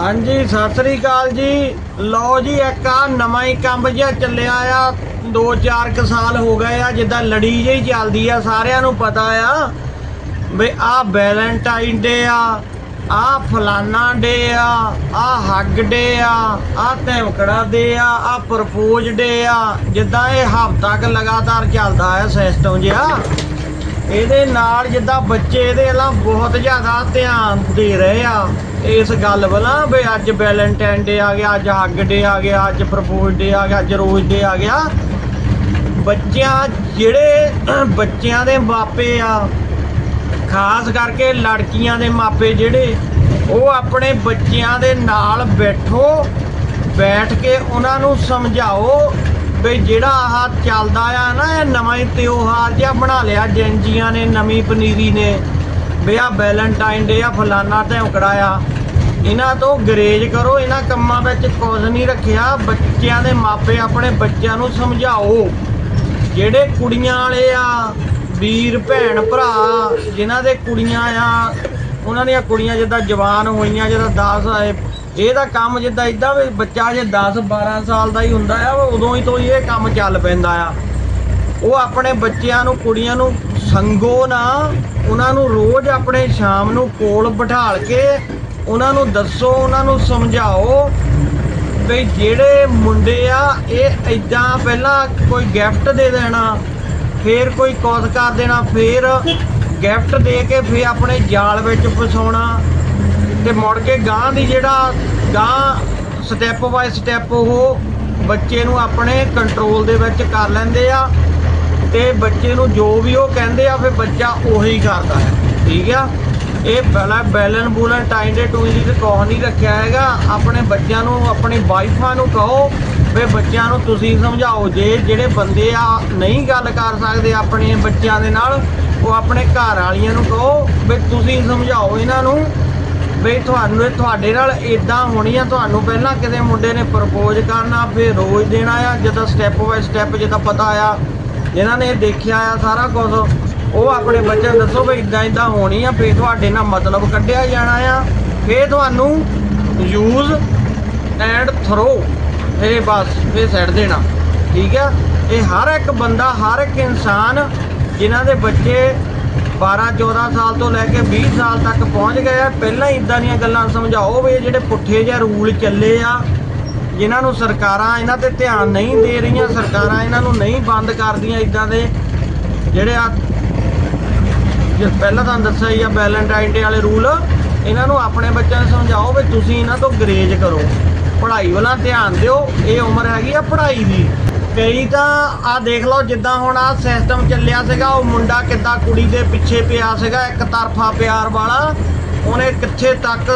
ਹਾਂਜੀ, ਸਤਿ ਸ੍ਰੀ ਅਕਾਲ ਜੀ। ਲਓ ਜੀ, ਇੱਕ ਆ ਨਵਾਂ ਹੀ ਕੰਮ ਜਿਹਾ ਚੱਲਿਆ ਆ। 2-4 ਸਾਲ ਹੋ ਗਏ ਆ, ਜਿੱਦਾਂ ਲੜੀ ਜਿਹੀ ਚੱਲਦੀ ਆ, ਸਾਰਿਆਂ ਨੂੰ ਪਤਾ ਆ ਵੀ ਆ ਵੈਲੈਂਟਾਈਨ ਡੇ ਆ ਆ ਫਲਾਨਾ ਡੇ ਆ ਆ ਹੱਗ ਡੇ ਆ ਆ ਧਮਕੜਾ ਡੇ ਆ ਆ ਪ੍ਰਪੋਜ਼ ਡੇ ਆ, ਜਿੱਦਾਂ ਇਹ ਹਫ਼ਤਾ ਕ ਲਗਾਤਾਰ ਚੱਲਦਾ ਆ ਸਿਸਟਮ ਜਿਹਾ। ਇਹਦੇ ਨਾਲ ਜਿੱਦਾਂ ਬੱਚੇ ਇਹਦੇ ਵੱਲ ਬਹੁਤ ਜ਼ਿਆਦਾ ਧਿਆਨ ਦੇ ਰਹੇ ਆ। ਇਸ ਗੱਲ ਵੱਲਾਂ ਵੀ ਅੱਜ ਵੈਲੈਂਟਾਈਨ ਡੇ ਆ ਗਿਆ, ਅੱਜ ਹੱਗ ਡੇ ਆ ਗਿਆ, ਅੱਜ ਪ੍ਰਪੋਜ਼ ਡੇ ਆ ਗਿਆ, ਅੱਜ ਰੋਜ਼ ਡੇ ਆ ਗਿਆ। ਬੱਚਿਆਂ ਜਿਹੜੇ ਬੱਚਿਆਂ ਦੇ ਮਾਪੇ ਆ, ਖਾਸ ਕਰਕੇ ਲੜਕੀਆਂ ਦੇ ਮਾਪੇ ਜਿਹੜੇ, ਉਹ ਆਪਣੇ ਬੱਚਿਆਂ ਦੇ ਨਾਲ ਬੈਠੋ, ਬੈਠ ਕੇ ਉਹਨਾਂ ਨੂੰ ਸਮਝਾਓ ਵੀ ਜਿਹੜਾ ਆਹ ਚੱਲਦਾ ਆ ਨਾ, ਇਹ ਨਵਾਂ ਹੀ ਤਿਉਹਾਰ ਜਿਹਾ ਬਣਾ ਲਿਆ ਜੈਂਜੀਆਂ ਨੇ, ਨਵੀਂ ਪਨੀਰੀ ਨੇ। ਵੀ ਆ ਵੈਲੈਂਟਾਈਨ ਡੇ ਆ, ਫਲਾਨਾ ਧਮਕੜਾ ਆ। ਇਹਨਾਂ ਤੋਂ ਗਰੇਜ ਕਰੋ, ਇਹਨਾਂ ਕੰਮਾਂ ਵਿੱਚ ਕੁਝ ਨਹੀਂ ਰੱਖਿਆ। ਬੱਚਿਆਂ ਦੇ ਮਾਪੇ ਆਪਣੇ ਬੱਚਿਆਂ ਨੂੰ ਸਮਝਾਓ। ਜਿਹੜੇ ਕੁੜੀਆਂ ਵਾਲੇ ਆ, ਵੀਰ, ਭੈਣ, ਭਰਾ, ਜਿਨ੍ਹਾਂ ਦੇ ਕੁੜੀਆਂ ਆ, ਉਹਨਾਂ ਦੀਆਂ ਕੁੜੀਆਂ ਜਿੱਦਾਂ ਜਵਾਨ ਹੋਈਆਂ, ਜਿੱਦਾਂ 10 ਆਏ ਇਹਦਾ ਕੰਮ ਜਿੱਦਾਂ ਇਦਾਂ ਵੀ ਬੱਚਾ ਜੇ 10 12 ਸਾਲ ਦਾ ਹੀ ਹੁੰਦਾ ਆ ਉਦੋਂ ਹੀ ਤੋਂ ਹੀ ਇਹ ਕੰਮ ਚੱਲ ਪੈਂਦਾ ਆ। ਉਹ ਆਪਣੇ ਬੱਚਿਆਂ ਨੂੰ, ਕੁੜੀਆਂ ਨੂੰ ਸੰਗੋ ਨਾ, ਉਹਨਾਂ ਨੂੰ ਰੋਜ਼ ਆਪਣੇ ਸ਼ਾਮ ਨੂੰ ਕੋਲ ਬਿਠਾਲ ਕੇ ਉਹਨਾਂ ਨੂੰ ਦੱਸੋ, ਉਹਨਾਂ ਨੂੰ ਸਮਝਾਓ ਵੀ ਜਿਹੜੇ ਮੁੰਡੇ ਆ, ਇਹ ਇਦਾਂ ਪਹਿਲਾਂ ਕੋਈ ਗਿਫਟ ਦੇ ਦੇਣਾ, ਫੇਰ ਕੋਈ ਕੁਝ ਕਰ ਦੇਣਾ, ਫੇਰ ਗਿਫਟ ਦੇ ਕੇ ਫੇਰ ਆਪਣੇ ਜਾਲ ਵਿੱਚ ਫਸਾਉਣਾ। ਤੇ ਮੁੜ ਕੇ ਗਾਂ ਦੀ ਜਿਹੜਾ ਗਾਂ ਸਟੈਪ ਬਾਈ ਸਟੈਪ ਉਹ ਬੱਚੇ ਨੂੰ ਆਪਣੇ ਕੰਟਰੋਲ ਦੇ ਵਿੱਚ ਕਰ ਲੈਂਦੇ ਆ ਤੇ ਬੱਚੇ ਨੂੰ ਜੋ ਵੀ ਉਹ ਕਹਿੰਦੇ ਆ, ਫਿਰ ਬੱਚਾ ਉਹੀ ਕਰਦਾ ਹੈ। ਠੀਕ ਆ? ਇਹ ਬਲਾ ਬੈਲਨ ਬੂਲਨ ਟਾਈਮ ਦੇ ਟੂਈ ਦੀ ਕੋਹ ਨਹੀਂ ਰੱਖਿਆ ਹੈਗਾ। ਆਪਣੇ ਬੱਚਿਆਂ ਨੂੰ, ਆਪਣੀ ਵਾਈਫਾਂ ਨੂੰ ਕਹੋ, ਵੀ ਬੱਚਿਆਂ ਨੂੰ ਤੁਸੀਂ ਸਮਝਾਓ। ਜੇ ਜਿਹੜੇ ਬੰਦੇ ਆ ਨਹੀਂ ਗੱਲ ਕਰ ਸਕਦੇ ਆਪਣੇ ਬੱਚਿਆਂ ਦੇ ਨਾਲ, ਉਹ ਆਪਣੇ ਘਰ ਵਾਲੀਆਂ ਨੂੰ ਕਹੋ, ਵੀ ਤੁਸੀਂ ਸਮਝਾਓ ਇਹਨਾਂ ਨੂੰ ਵੀ ਤੁਹਾਨੂੰ ਤੁਹਾਡੇ ਨਾਲ ਇਦਾਂ ਹੋਣੀ ਆ, ਤੁਹਾਨੂੰ ਪਹਿਲਾਂ ਕਿਤੇ ਮੁੰਡੇ ਨੇ ਪ੍ਰਪੋਜ਼ ਕਰਨਾ, ਫਿਰ ਰੋਜ਼ ਦੇਣਾ ਆ, ਜਦੋਂ ਸਟੈਪ ਬਾਈ ਸਟੈਪ ਜਿੱਦਾਂ ਪਤਾ ਆ, ਜਿਨ੍ਹਾਂ ਨੇ ਦੇਖਿਆ ਆ ਸਾਰਾ ਕੁਝ ਉਹ ਆਪਣੇ ਬੱਚਿਆਂ ਨੂੰ ਦੱਸੋ ਵੀ ਇਦਾਂ ਇਦਾਂ ਹੋਣੀ ਆ, ਫਿਰ ਤੁਹਾਡੇ ਨਾਲ ਮਤਲਬ ਕੱਢਿਆ ਜਾਣਾ ਆ, ਫਿਰ ਤੁਹਾਨੂੰ ਯੂਜ਼ ਐਂਡ ਥਰੋ ਇਹ ਬਸ, ਫਿਰ ਸੈੱਟ ਦੇਣਾ, ਠੀਕ ਆ? ਇਹ ਹਰ ਇੱਕ ਬੰਦਾ, ਹਰ ਇੱਕ ਇਨਸਾਨ, ਜਿਨ੍ਹਾਂ ਦੇ ਬੱਚੇ 12 14 ਸਾਲ ਤੋਂ ਲੈ ਕੇ 20 ਸਾਲ ਤੱਕ ਪਹੁੰਚ ਗਏ ਆ। ਪਹਿਲਾਂ ਹੀ ਇਦਾਂ ਦੀਆਂ ਗੱਲਾਂ ਸਮਝਾਓ ਵੀ ਜਿਹੜੇ ਪੁੱਠੇ ਜਿਹੇ ਰੂਲ ਚੱਲੇ ਆ, ਜਿਨ੍ਹਾਂ ਨੂੰ ਸਰਕਾਰਾਂ ਇਹਨਾਂ ਤੇ ਧਿਆਨ ਨਹੀਂ ਦੇ ਰਹੀਆਂ, ਸਰਕਾਰਾਂ ਇਹਨਾਂ ਨੂੰ ਨਹੀਂ ਬੰਦ ਕਰਦੀਆਂ ਇਦਾਂ ਦੇ ਜਿਹੜੇ ਆ, ਜੇ ਪਹਿਲਾਂ ਤੁਹਾਨੂੰ ਦੱਸਿਆ ਹੀ ਆ ਵੈਲੈਂਟਾਈਨ ਡੇ ਵਾਲੇ ਰੂਲ, ਇਹਨਾਂ ਨੂੰ ਆਪਣੇ ਬੱਚਿਆਂ ਨੂੰ ਸਮਝਾਓ ਵੀ ਤੁਸੀਂ ਇਹਨਾਂ ਤੋਂ ਗਰੇਜ ਕਰੋ। ਪੜ੍ਹਾਈ ਵੱਲ ਧਿਆਨ ਦਿਓ, ਇਹ ਉਮਰ ਹੈਗੀ ਆ ਪੜ੍ਹਾਈ ਦੀ। ਕਈ ਤਾਂ ਆ ਦੇਖ ਲਓ ਜਿੱਦਾਂ ਹੁਣ ਆ ਸਿਸਟਮ ਚੱਲਿਆ ਸੀਗਾ, ਉਹ ਮੁੰਡਾ ਕਿੱਦਾਂ ਕੁੜੀ ਦੇ ਪਿੱਛੇ ਪਿਆ ਸੀਗਾ, ਇੱਕ ਤਰਫਾ ਪਿਆਰ ਵਾਲਾ। ਉਹਨੇ ਕਿੱਥੇ ਤੱਕ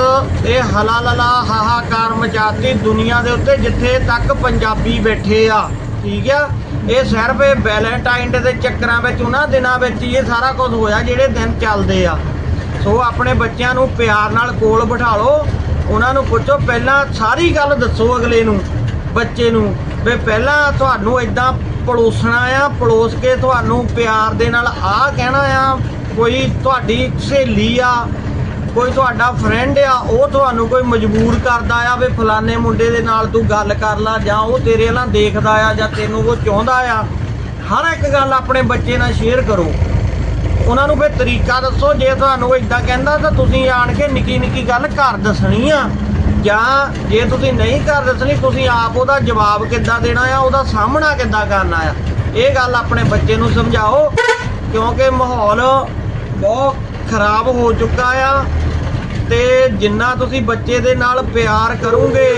ਇਹ ਹਲਾਲਲਾ, ਹਾਹਾਕਾਰ ਮਚਾਤੀ ਦੁਨੀਆ ਦੇ ਉੱਤੇ, ਜਿੱਥੇ ਤੱਕ ਪੰਜਾਬੀ ਬੈਠੇ ਆ, ਠੀਕ ਆ? ਇਹ ਸਿਰਫ ਇਹ ਵੈਲੈਂਟਾਈਨ ਡੇ ਦੇ ਚੱਕਰਾਂ ਵਿੱਚ, ਉਹਨਾਂ ਦਿਨਾਂ ਵਿੱਚ ਹੀ ਇਹ ਸਾਰਾ ਕੁਝ ਹੋਇਆ, ਜਿਹੜੇ ਦਿਨ ਚੱਲਦੇ ਆ। ਸੋ ਆਪਣੇ ਬੱਚਿਆਂ ਨੂੰ ਪਿਆਰ ਨਾਲ ਕੋਲ ਬਿਠਾ ਲਓ। ਉਹਨਾਂ ਨੂੰ ਪੁੱਛੋ, ਪਹਿਲਾਂ ਸਾਰੀ ਗੱਲ ਦੱਸੋ ਅਗਲੇ ਨੂੰ, ਬੱਚੇ ਨੂੰ। ਵੀ ਪਹਿਲਾਂ ਤੁਹਾਨੂੰ ਇਦਾਂ ਪੜੋਸਣਾ ਆ, ਪੜੋਸ ਕੇ ਤੁਹਾਨੂੰ ਪਿਆਰ ਦੇ ਨਾਲ ਆਹ ਕਹਿਣਾ ਆ, ਕੋਈ ਤੁਹਾਡੀ ਸਹੇਲੀ ਆ, ਕੋਈ ਤੁਹਾਡਾ ਫਰੈਂਡ ਆ, ਉਹ ਤੁਹਾਨੂੰ ਕੋਈ ਮਜਬੂਰ ਕਰਦਾ ਆ ਵੀ ਫਲਾਣੇ ਮੁੰਡੇ ਦੇ ਨਾਲ ਤੂੰ ਗੱਲ ਕਰ ਲੈ ਜਾਂ ਉਹ ਤੇਰੇ ਨਾਲ ਦੇਖਦਾ ਆ ਜਾਂ ਤੈਨੂੰ ਉਹ ਚਾਹੁੰਦਾ ਆ, ਹਰ ਇੱਕ ਗੱਲ ਆਪਣੇ ਬੱਚੇ ਨਾਲ ਸ਼ੇਅਰ ਕਰੋ। ਉਹਨਾਂ ਨੂੰ ਫਿਰ ਤਰੀਕਾ ਦੱਸੋ, ਜੇ ਤੁਹਾਨੂੰ ਇਦਾਂ ਕਹਿੰਦਾ ਤਾਂ ਤੁਸੀਂ ਆਣ ਕੇ ਨਿੱਕੀ ਨਿੱਕੀ ਗੱਲ ਘਰ ਦੱਸਣੀ ਆ। ਜਾਂ ਜੇ ਤੁਸੀਂ ਨਹੀਂ ਘਰ ਦੱਸਣੀ, ਤੁਸੀਂ ਆਪ ਉਹਦਾ ਜਵਾਬ ਕਿੱਦਾਂ ਦੇਣਾ ਆ, ਉਹਦਾ ਸਾਹਮਣਾ ਕਿੱਦਾਂ ਕਰਨਾ ਆ? ਇਹ ਗੱਲ ਆਪਣੇ ਬੱਚੇ ਨੂੰ ਸਮਝਾਓ, ਕਿਉਂਕਿ ਮਾਹੌਲ ਬਹੁਤ ਖਰਾਬ ਹੋ ਚੁੱਕਾ ਆ ਤੇ ਜਿੰਨਾ ਤੁਸੀਂ ਬੱਚੇ ਦੇ ਨਾਲ ਪਿਆਰ ਕਰੋਗੇ,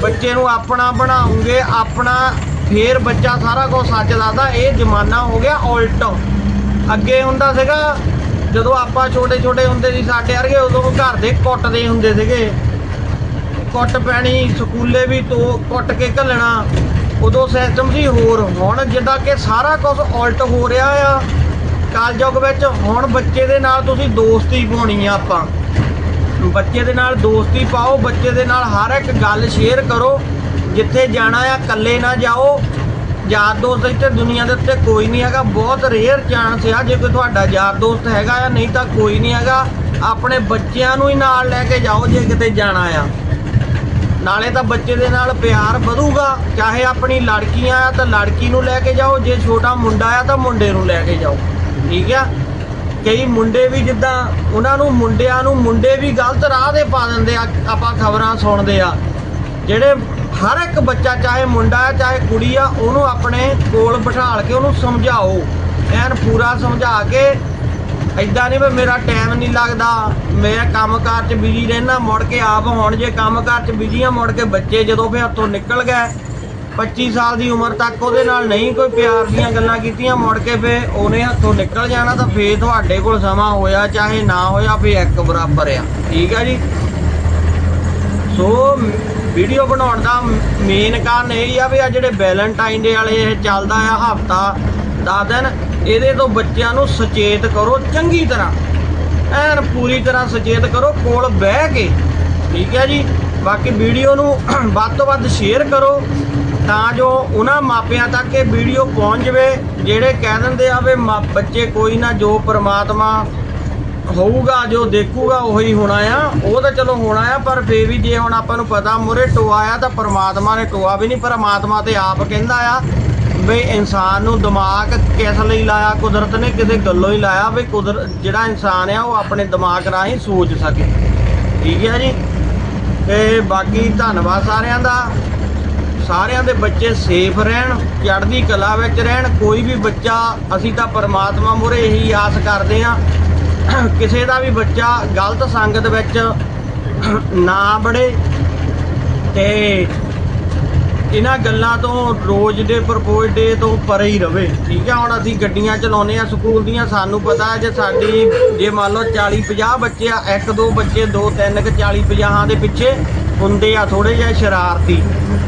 ਬੱਚੇ ਨੂੰ ਆਪਣਾ ਬਣਾਉਂਗੇ ਆਪਣਾ ਫੇਰ ਬੱਚਾ ਸਾਰਾ ਕੁਝ ਸੱਚ ਦੱਸਦਾ, ਇਹ ਜ਼ਮਾਨਾ ਹੋ ਗਿਆ ਉਲਟ। ਅੱਗੇ ਹੁੰਦਾ ਸੀਗਾ, ਜਦੋਂ ਆਪਾਂ ਛੋਟੇ ਛੋਟੇ ਹੁੰਦੇ ਸੀ, ਸਾਡੇ ਵਰਗੇ ਉਦੋਂ ਘਰ ਦੇ ਕੁੱਟਦੇ ਹੁੰਦੇ ਸੀਗੇ। ਕੁੱਟ ਪੈਣੀ, ਸਕੂਲੇ ਵੀ ਤੋ ਕੁੱਟ ਕੇ ਘੱਲਣਾ। ਉਦੋਂ ਸਿਸਟਮ ਸੀ ਹੋਰ, ਹੁਣ ਜਿੱਦਾਂ ਕਿ ਸਾਰਾ ਕੁਝ ਉਲਟ ਹੋ ਰਿਹਾ ਆ। ਕਾਲਜੁਗ ਵਿੱਚ ਹੁਣ ਬੱਚੇ ਦੇ ਨਾਲ ਤੁਸੀਂ ਦੋਸਤੀ ਪਾਉਣੀ ਆ ਆਪਾਂ। ਬੱਚੇ ਦੇ ਨਾਲ ਦੋਸਤੀ ਪਾਓ, ਬੱਚੇ ਦੇ ਨਾਲ ਹਰ ਇੱਕ ਗੱਲ ਸ਼ੇਅਰ ਕਰੋ। ਜਿੱਥੇ ਜਾਣਾ ਆ, ਇਕੱਲੇ ਨਾ ਜਾਓ। ਯਾਰ ਦੋਸਤ ਇੱਥੇ ਦੁਨੀਆ ਦੇ ਉੱਤੇ ਕੋਈ ਨਹੀਂ ਹੈਗਾ। ਬਹੁਤ ਰੇਅਰ ਚਾਂਸ ਆ, ਜੇ ਕੋਈ ਤੁਹਾਡਾ ਯਾਰ ਦੋਸਤ ਹੈਗਾ ਆ, ਨਹੀਂ ਤਾਂ ਕੋਈ ਨਹੀਂ ਹੈਗਾ। ਆਪਣੇ ਬੱਚਿਆਂ ਨੂੰ ਹੀ ਨਾਲ ਲੈ ਕੇ ਜਾਓ, ਜੇ ਕਿਤੇ ਜਾਣਾ ਆ। ਨਾਲੇ ਤਾਂ ਬੱਚੇ ਦੇ ਨਾਲ ਪਿਆਰ ਵਧੂਗਾ, ਚਾਹੇ ਆਪਣੀ ਲੜਕੀਆਂ ਆ ਤਾਂ ਲੜਕੀ ਨੂੰ ਲੈ ਕੇ ਜਾਓ, ਜੇ ਛੋਟਾ ਮੁੰਡਾ ਆ ਤਾਂ ਮੁੰਡੇ ਨੂੰ ਲੈ ਕੇ ਜਾਓ। ਠੀਕ ਆ? ਕਈ ਮੁੰਡੇ ਵੀ ਜਿੱਦਾਂ ਉਹਨਾਂ ਨੂੰ ਮੁੰਡਿਆਂ ਨੂੰ ਮੁੰਡੇ ਵੀ ਗਲਤ ਰਾਹ ਦੇ ਪਾ ਦਿੰਦੇ ਆ, ਆਪਾਂ ਖਬਰਾਂ ਸੁਣਦੇ ਆ। ਜਿਹੜੇ ਹਰ ਇੱਕ ਬੱਚਾ, ਚਾਹੇ ਮੁੰਡਾ ਆ, ਚਾਹੇ ਕੁੜੀ ਆ, ਉਹਨੂੰ ਆਪਣੇ ਕੋਲ ਬਿਠਾਲ ਕੇ ਉਹਨੂੰ ਸਮਝਾਓ। ਐਨ ਪੂਰਾ ਸਮਝਾ ਕੇ ਐਦਾਂ ਨਹੀਂ ਵੀ ਮੇਰਾ ਟਾਈਮ ਨਹੀਂ ਲੱਗਦਾ। ਮੈਂ ਕੰਮਕਾਰ 'ਚ ਬਿਜ਼ੀ ਰਹਿਣਾ ਮੁੜ ਕੇ ਆਪ ਹੁਣ ਜੇ ਕੰਮਕਾਰ 'ਚ ਬਿਜ਼ੀ ਆ, ਮੁੜ ਕੇ ਬੱਚੇ ਜਦੋਂ ਫਿਰ ਹੱਥੋਂ ਨਿਕਲ ਗਏ 25 ਸਾਲ ਦੀ ਉਮਰ ਤੱਕ ਉਹਦੇ ਨਾਲ ਨਹੀਂ ਕੋਈ ਪਿਆਰ ਦੀਆਂ ਗੱਲਾਂ ਕੀਤੀਆਂ, ਮੁੜ ਕੇ ਫੇ ਉਹਨੇ ਹੱਥੋਂ ਨਿਕਲ ਜਾਣਾ ਤਾਂ ਫੇ ਤੁਹਾਡੇ ਕੋਲ ਸਮਾਂ ਹੋਇਆ, ਚਾਹੇ ਨਾ ਹੋਇਆ ਫੇ ਇੱਕ ਬਰਾਬਰ ਆ। ਠੀਕ ਆ ਜੀ? ਸੋ ਵੀਡੀਓ ਬਣਾਉਣ ਦਾ ਮੇਨ ਕਾਰਨ ਇਹ ਆ ਵੀ ਆ ਜਿਹੜੇ ਵੈਲੈਂਟਾਈਨ ਡੇ ਵਾਲੇ ਇਹ ਚੱਲਦਾ ਆ ਹਫਤਾ 10 ਦਿਨ ਇਹਦੇ ਤੋਂ ਬੱਚਿਆਂ ਨੂੰ ਸੁਚੇਤ ਕਰੋ ਚੰਗੀ ਤਰ੍ਹਾਂ। ਐਨ ਪੂਰੀ ਤਰ੍ਹਾਂ ਸੁਚੇਤ ਕਰੋ, ਕੋਲ ਬਹਿ ਕੇ। ਠੀਕ ਹੈ ਜੀ? ਬਾਕੀ ਵੀਡੀਓ ਨੂੰ ਵੱਧ ਤੋਂ ਵੱਧ ਸ਼ੇਅਰ ਕਰੋ, ਤਾਂ ਜੋ ਉਹਨਾਂ ਮਾਪਿਆਂ ਤੱਕ ਇਹ ਵੀਡੀਓ ਪਹੁੰਚ ਜਵੇ, ਜਿਹੜੇ ਕਹਿ ਦਿੰਦੇ ਆ ਵੀ ਮਾ- ਬੱਚੇ ਕੋਈ ਨਾ ਜੋ ਪ੍ਰਮਾਤਮਾ ਹੋਊਗਾ, ਜੋ ਦੇਖੂਗਾ, ਉਹੀ ਹੋਣਾ ਆ। ਉਹ ਤਾਂ ਚਲੋ ਹੋਣਾ ਆ, ਪਰ ਫੇ ਵੀ ਜੇ ਹੁਣ ਆਪਾਂ ਨੂੰ ਪਤਾ ਮੁਰੇ ਟੋਆ ਆ, ਤਾਂ ਪਰਮਾਤਮਾ ਨੇ ਟੋਆ ਵੀ ਨਹੀਂ, ਪਰਮਾਤਮਾ ਤੇ ਆਪ ਕਹਿੰਦਾ ਆ ਵੀ ਇਨਸਾਨ ਨੂੰ ਦਿਮਾਗ ਕਿਸ ਲਈ ਲਾਇਆ, ਕੁਦਰਤ ਨੇ ਕਿਸੇ ਗੱਲੋਂ ਹੀ ਲਾਇਆ ਵੀ ਕੁਦਰਤ ਜਿਹੜਾ ਇਨਸਾਨ ਆ ਉਹ ਆਪਣੇ ਦਿਮਾਗ ਰਾਹੀਂ ਸੋਚ ਸਕੇ। ਠੀਕ ਹੈ ਜੀ? ਤੇ ਬਾਕੀ ਧੰਨਵਾਦ ਸਾਰਿਆਂ ਦਾ। ਸਾਰਿਆਂ ਦੇ ਬੱਚੇ ਸੇਫ ਰਹਿਣ, ਚੜ੍ਹਦੀ ਕਲਾ ਵਿੱਚ ਰਹਿਣ, ਕੋਈ ਵੀ ਬੱਚਾ, ਅਸੀਂ ਤਾਂ ਪਰਮਾਤਮਾ ਮੂਹਰੇ ਇਹੀ ਆਸ ਕਰਦੇ ਆ ਕਿਸੇ ਦਾ ਵੀ ਬੱਚਾ ਗਲਤ ਸੰਗਤ ਵਿੱਚ ਨਾ ਬੜੇ ਤੇ ਇਹਨਾਂ ਗੱਲਾਂ ਤੋਂ ਰੋਜ਼ ਦੇ ਪ੍ਰਪੋਜ਼ ਡੇ ਤੋਂ ਪਰੇ ਹੀ ਰਵੇ, ਠੀਕ ਹੈ ਹੁਣ ਅਸੀਂ ਗੱਡੀਆਂ ਚਲਾਉਂਦੇ ਆ ਸਕੂਲ ਦੀਆਂ, ਸਾਨੂੰ ਪਤਾ ਹੈ ਜੇ ਸਾਡੀ, ਜੇ ਮੰਨ ਲਓ 40 50 ਬੱਚੇ ਆ, ਇੱਕ, ਦੋ ਬੱਚੇ, ਦੋ, ਤਿੰਨ ਕਿ 40 50 ਦੇ ਪਿੱਛੇ ਹੁੰਦੇ ਆ ਥੋੜੇ ਜਿਹਾ ਸ਼ਰਾਰਤੀ,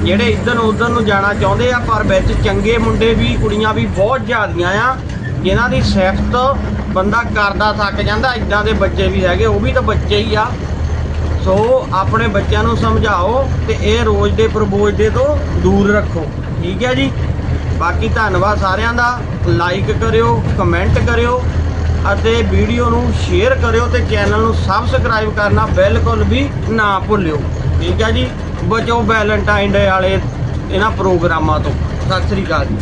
ਜਿਹੜੇ ਇੱਧਰ ਉੱਧਰ ਨੂੰ ਜਾਣਾ ਚਾਹੁੰਦੇ ਆ, ਪਰ ਵਿੱਚ ਚੰਗੇ ਮੁੰਡੇ ਵੀ, ਕੁੜੀਆਂ ਵੀ ਬਹੁਤ ਜ਼ਿਆਦੀਆਂ ਆ, ਜਿਨ੍ਹਾਂ ਦੀ ਸਿਫਤ ਬੰਦਾ ਕਰਦਾ ਥੱਕ ਜਾਂਦਾ, ਇਦਾਂ ਦੇ ਬੱਚੇ ਵੀ ਹੈਗੇ, ਉਹ ਵੀ ਤਾਂ ਬੱਚੇ ਹੀ ਆ। ਸੋ ਆਪਣੇ ਬੱਚਿਆਂ ਨੂੰ ਸਮਝਾਓ ਤੇ ਇਹ ਰੋਜ਼ ਦੇ ਪ੍ਰਬੋਝ ਦੇ ਤੋਂ ਦੂਰ ਰੱਖੋ। ਠੀਕ ਹੈ ਜੀ? ਬਾਕੀ ਧੰਨਵਾਦ ਸਾਰਿਆਂ ਦਾ। ਲਾਈਕ ਕਰਿਓ ਕਮੈਂਟ ਕਰਿਓ ਅਤੇ ਵੀਡੀਓ ਨੂੰ ਸ਼ੇਅਰ ਕਰਿਓ ਤੇ ਚੈਨਲ ਨੂੰ ਸਬਸਕ੍ਰਾਈਬ ਕਰਨਾ ਬਿਲਕੁਲ ਵੀ ਨਾ ਭੁੱਲਿਓ। ਠੀਕ ਹੈ ਜੀ? ਬਚੋ ਵੈਲੈਂਟਾਈਨ ਡੇ ਵਾਲੇ ਇਹਨਾਂ ਪ੍ਰੋਗਰਾਮਾਂ ਤੋਂ। ਸਤਿ ਸ੍ਰੀ ਅਕਾਲ ਜੀ।